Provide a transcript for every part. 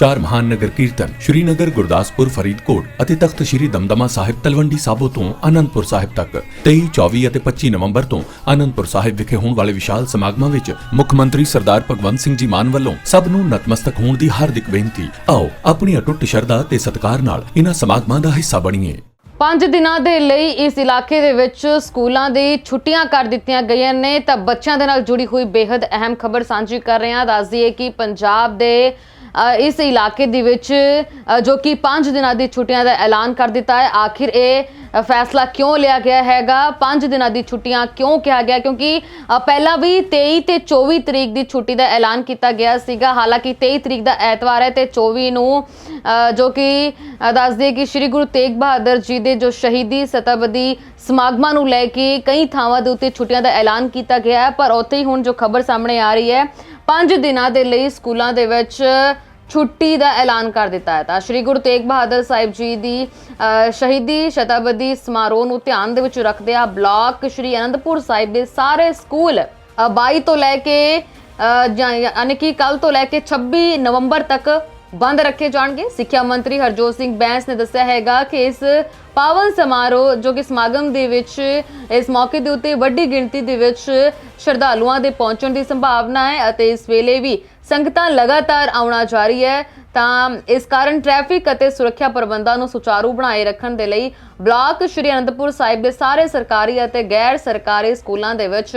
ਚਾਰ ਮਹਾਨ ਨਗਰ ਕੀਰਤਨ ਸ਼੍ਰੀਨਗਰ, ਗੁਰਦਾਸਪੁਰ, ਫਰੀਦਕੋਟ ਅਤੇ ਤਖਤ ਸ਼੍ਰੀ ਦਮਦਮਾ ਸਾਹਿਬ ਤਲਵੰਡੀ ਸਾਬੋ ਤੋਂ ਆਨੰਦਪੁਰ ਸਾਹਿਬ ਤੱਕ। 23 24 ਅਤੇ 25 ਨਵੰਬਰ ਤੋਂ ਆਨੰਦਪੁਰ ਸਾਹਿਬ ਵਿਖੇ ਹੋਣ ਵਾਲੇ ਵਿਸ਼ਾਲ ਸਮਾਗਮਾਂ ਵਿੱਚ ਮੁੱਖ ਮੰਤਰੀ ਸਰਦਾਰ ਭਗਵੰਤ ਸਿੰਘ ਜੀ ਮਾਨ ਵੱਲੋਂ ਸਭ ਨੂੰ ਨਤਮਸਤਕ ਹੋਣ ਦੀ ਹਾਰਦਿਕ ਬੇਨਤੀ। ਆਓ, ਆਪਣੀ ਅਟੁੱਟ ਸ਼ਰਧਾ ਤੇ ਸਤਿਕਾਰ ਨਾਲ ਇਹਨਾਂ ਸਮਾਗਮਾਂ ਦਾ ਹਿੱਸਾ ਬਣੀਏ। ਪੰਜ ਦਿਨਾਂ ਦੇ ਲਈ ਇਸ ਇਲਾਕੇ ਦੇ ਵਿੱਚ ਸਕੂਲਾਂ ਦੀ ਛੁੱਟੀਆਂ ਕਰ ਦਿੱਤੀਆਂ ਗਈਆਂ ਨੇ, ਤਾਂ ਬੱਚਿਆਂ ਦੇ ਨਾਲ ਜੁੜੀ ਹੋਈ ਬੇहद ਅਹਿਮ ਖਬਰ ਸਾਂਝੀ ਕਰ ਰਹੇ ਹਾਂ। ਦੱਸ ਦਈਏ ਕਿ ਪੰਜਾਬ ਦੇ ਇਸ ਇਲਾਕੇ ਦੇ ਵਿੱਚ ਜੋ ਕਿ 5 ਦਿਨਾਂ ਦੀ ਛੁੱਟੀਆਂ ਦਾ ਐਲਾਨ ਕਰ ਦਿੱਤਾ ਹੈ। ਆਖਿਰ ਇਹ ਫੈਸਲਾ ਕਿਉਂ ਲਿਆ ਗਿਆ ਹੈਗਾ? 5 ਦਿਨਾਂ ਦੀ ਛੁੱਟੀਆਂ ਕਿਉਂ ਕਿਹਾ ਗਿਆ? ਕਿਉਂਕਿ ਪਹਿਲਾਂ ਵੀ 23 ਤੇ 24 ਤਰੀਕ ਦੀ ਛੁੱਟੀ ਦਾ ਐਲਾਨ ਕੀਤਾ ਗਿਆ ਸੀਗਾ। ਹਾਲਾਂਕਿ 23 ਤਰੀਕ ਦਾ ਐਤਵਾਰ ਹੈ ਤੇ 24 ਨੂੰ ਜੋ ਕਿ ਅ, ਦੱਸ ਦਈਏ ਕਿ ਸ੍ਰੀ ਗੁਰੂ ਤੇਗ ਬਹਾਦਰ ਜੀ ਦੇ ਜੋ ਸ਼ਹੀਦੀ ਸਤਬਦੀ ਸਮਾਗਮਾਂ ਨੂੰ ਲੈ ਕੇ ਕਈ ਥਾਵਾਂ ਦੇ ਉੱਤੇ ਛੁੱਟੀਆਂ ਦਾ ਐਲਾਨ ਕੀਤਾ ਗਿਆ ਹੈ। ਪਰ ਉੱਥੇ ਹੀ ਹੁਣ ਜੋ ਖਬਰ ਸਾਹਮਣੇ ਆ ਰਹੀ ਹੈ 5 ਦਿਨਾਂ ਦੇ ਲਈ ਸਕੂਲਾਂ ਦੇ ਵਿੱਚ ਛੁੱਟੀ ਦਾ ਐਲਾਨ ਕਰ ਦਿੱਤਾ ਹੈ। ਤਾਂ ਸ੍ਰੀ ਗੁਰੂ ਤੇਗ ਬਹਾਦਰ ਸਾਹਿਬ ਜੀ ਦੀ ਸ਼ਹੀਦੀ ਸ਼ਤਾਬਦੀ ਸਮਾਰੋਹ ਨੂੰ ਧਿਆਨ ਦੇ ਵਿੱਚ ਰੱਖਦਿਆਂ ਬਲਾਕ ਸ੍ਰੀ ਅਨੰਦਪੁਰ ਸਾਹਿਬ ਦੇ ਸਾਰੇ ਸਕੂਲ ਅ, 22 ਤੋਂ ਲੈ ਕੇ ਜਾਂ- ਯਾਨੀ ਕਿ ਕੱਲ ਤੋਂ ਲੈ ਕੇ 26 ਨਵੰਬਰ ਤੱਕ ਬੰਦ ਰੱਖੇ ਜਾਣਗੇ। ਸਿੱਖਿਆ ਮੰਤਰੀ ਹਰਜੋਤ ਸਿੰਘ ਬੈਂਸ ਨੇ ਦੱਸਿਆ ਹੈਗਾ ਕਿ ਇਸ ਪਾਵਨ ਸਮਾਰੋਹ, ਜੋ ਕਿ ਸਮਾਗਮ ਦੇ ਵਿੱਚ, ਇਸ ਮੌਕੇ ਦੇ ਉੱਤੇ ਵੱਡੀ ਗਿਣਤੀ ਦੇ ਵਿੱਚ ਸ਼ਰਧਾਲੂਆਂ ਦੇ ਪਹੁੰਚਣ ਦੀ ਸੰਭਾਵਨਾ ਹੈ ਅਤੇ ਇਸ ਵੇਲੇ ਵੀ ਸੰਗਤਾਂ ਲਗਾਤਾਰ ਆਉਣਾ ਜਾਰੀ ਹੈ। ਤਾਂ ਇਸ ਕਾਰਨ ਟ੍ਰੈਫਿਕ ਅਤੇ ਸੁਰੱਖਿਆ ਪ੍ਰਬੰਧਾਂ ਨੂੰ ਸੁਚਾਰੂ ਬਣਾਏ ਰੱਖਣ ਦੇ ਲਈ ਬਲਾਕ ਸ਼੍ਰੀ ਅਨੰਦਪੁਰ ਸਾਹਿਬ ਦੇ ਸਾਰੇ ਸਰਕਾਰੀ ਅਤੇ ਗੈਰ ਸਰਕਾਰੀ ਸਕੂਲਾਂ ਦੇ ਵਿੱਚ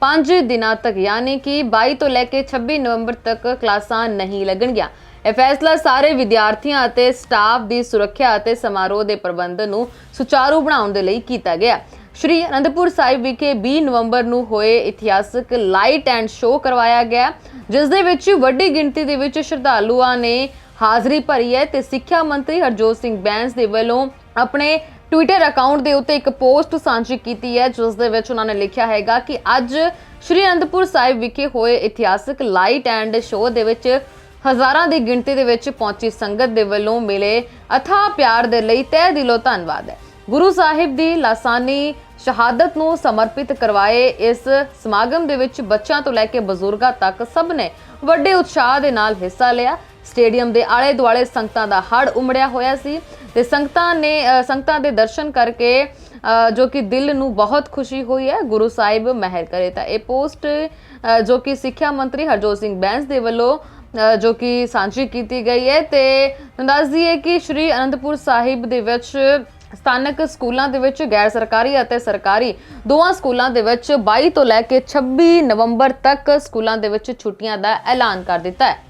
5 ਦਿਨਾਂ ਤੱਕ, ਯਾਨੀ ਕਿ 22 ਤੋਂ ਲੈ ਕੇ 26 ਨਵੰਬਰ ਤੱਕ ਕਲਾਸਾਂ ਨਹੀਂ ਲੱਗਣਗੀਆਂ। ਇਹ ਫੈਸਲਾ ਸਾਰੇ ਵਿਦਿਆਰਥੀਆਂ ਅਤੇ ਸਟਾਫ ਦੀ ਸੁਰੱਖਿਆ ਅਤੇ ਸਮਾਰੋਹ ਦੇ ਪ੍ਰਬੰਧਨ ਨੂੰ ਸੁਚਾਰੂ ਬਣਾਉਣ ਦੇ ਲਈ ਕੀਤਾ ਗਿਆ। ਸ਼੍ਰੀ ਅਨੰਦਪੁਰ ਸਾਹਿਬ ਵਿਖੇ 20 ਨਵੰਬਰ ਨੂੰ ਹੋਏ ਇਤਿਹਾਸਕ ਲਾਈਟ ਐਂਡ ਸ਼ੋਅ ਕਰਵਾਇਆ ਗਿਆ, ਜਿਸ ਦੇ ਵਿੱਚ ਵੱਡੀ ਗਿਣਤੀ ਦੇ ਵਿੱਚ ਸ਼ਰਧਾਲੂਆਂ ਨੇ ਹਾਜ਼ਰੀ ਭਰੀ ਹੈ ਤੇ ਸਿੱਖਿਆ ਮੰਤਰੀ ਹਰਜੋਤ ਸਿੰਘ ਬੈਂਸ ਦੇ ਵੱਲੋਂ ਆਪਣੇ ਟਵਿੱਟਰ ਅਕਾਊਂਟ ਦੇ ਉੱਤੇ ਇੱਕ ਪੋਸਟ ਸਾਂਝੀ ਕੀਤੀ ਹੈ, ਜਿਸ ਦੇ ਵਿੱਚ ਉਹਨਾਂ ਨੇ ਲਿਖਿਆ ਹੈਗਾ ਕਿ ਅੱਜ ਸ਼੍ਰੀ ਅਨੰਦਪੁਰ ਸਾਹਿਬ ਵਿਖੇ ਹੋਏ ਇਤਿਹਾਸਕ ਲਾਈਟ ਐਂਡ ਸ਼ੋਅ ਦੇ ਵਿੱਚ ਹਜ਼ਾਰਾਂ ਦੀ ਗਿਣਤੀ ਦੇ ਵਿੱਚ ਪਹੁੰਚੀ ਸੰਗਤ ਦੇ ਵੱਲੋਂ ਮਿਲੇ ਅਥਾ ਪਿਆਰ ਦੇ ਲਈ ਤਹਿ ਦਿਲੋਂ ਧੰਨਵਾਦ ਹੈ। ਗੁਰੂ ਸਾਹਿਬ ਦੀ ਲਾਸਾਨੀ ਸ਼ਹਾਦਤ ਨੂੰ ਸਮਰਪਿਤ ਕਰਵਾਏ ਇਸ ਸਮਾਗਮ ਦੇ ਵਿੱਚ ਬੱਚਿਆਂ ਤੋਂ ਲੈ ਕੇ ਬਜ਼ੁਰਗਾਂ ਤੱਕ ਸਭ ਨੇ ਵੱਡੇ ਉਤਸ਼ਾਹ ਦੇ ਨਾਲ ਹਿੱਸਾ ਲਿਆ। ਸਟੇਡੀਅਮ ਦੇ ਆਲੇ ਦੁਆਲੇ ਸੰਗਤਾਂ ਦਾ ਹੜ ਉਮੜਿਆ ਹੋਇਆ ਸੀ ਤੇ ਸੰਗਤਾਂ ਨੇ ਸੰਗਤਾਂ ਦੇ ਦਰਸ਼ਨ ਕਰਕੇ ਜੋ ਕਿ ਦਿਲ ਨੂੰ ਬਹੁਤ ਖੁਸ਼ੀ ਹੋਈ ਹੈ, ਗੁਰੂ ਸਾਹਿਬ ਮਹਿਰ ਕਰੇ ਤਾਂ ਇਹ ਪੋਸਟ ਜੋ ਕਿ ਸਿੱਖਿਆ ਮੰਤਰੀ ਹਰਜੋਤ ਸਿੰਘ ਬੈਂਸ ਦੇ ਵੱਲੋਂ ਜੋ ਕਿ ਸਾਂਝੀ ਕੀਤੀ ਗਈ ਹੈ ਤੇ ਤੁਹਾਨੂੰ ਦੱਸ ਦਈਏ ਕਿ ਸ਼੍ਰੀ ਅਨੰਦਪੁਰ ਸਾਹਿਬ ਦੇ ਵਿੱਚ ਸਥਾਨਕ ਸਕੂਲਾਂ ਦੇ ਵਿੱਚ ਗੈਰ ਸਰਕਾਰੀ ਅਤੇ ਸਰਕਾਰੀ ਦੋਵਾਂ ਸਕੂਲਾਂ ਦੇ ਵਿੱਚ 22 ਤੋਂ ਲੈ ਕੇ 26 ਨਵੰਬਰ ਤੱਕ ਸਕੂਲਾਂ ਦੇ ਵਿੱਚ ਛੁੱਟੀਆਂ ਦਾ ਐਲਾਨ ਕਰ ਦਿੱਤਾ ਹੈ।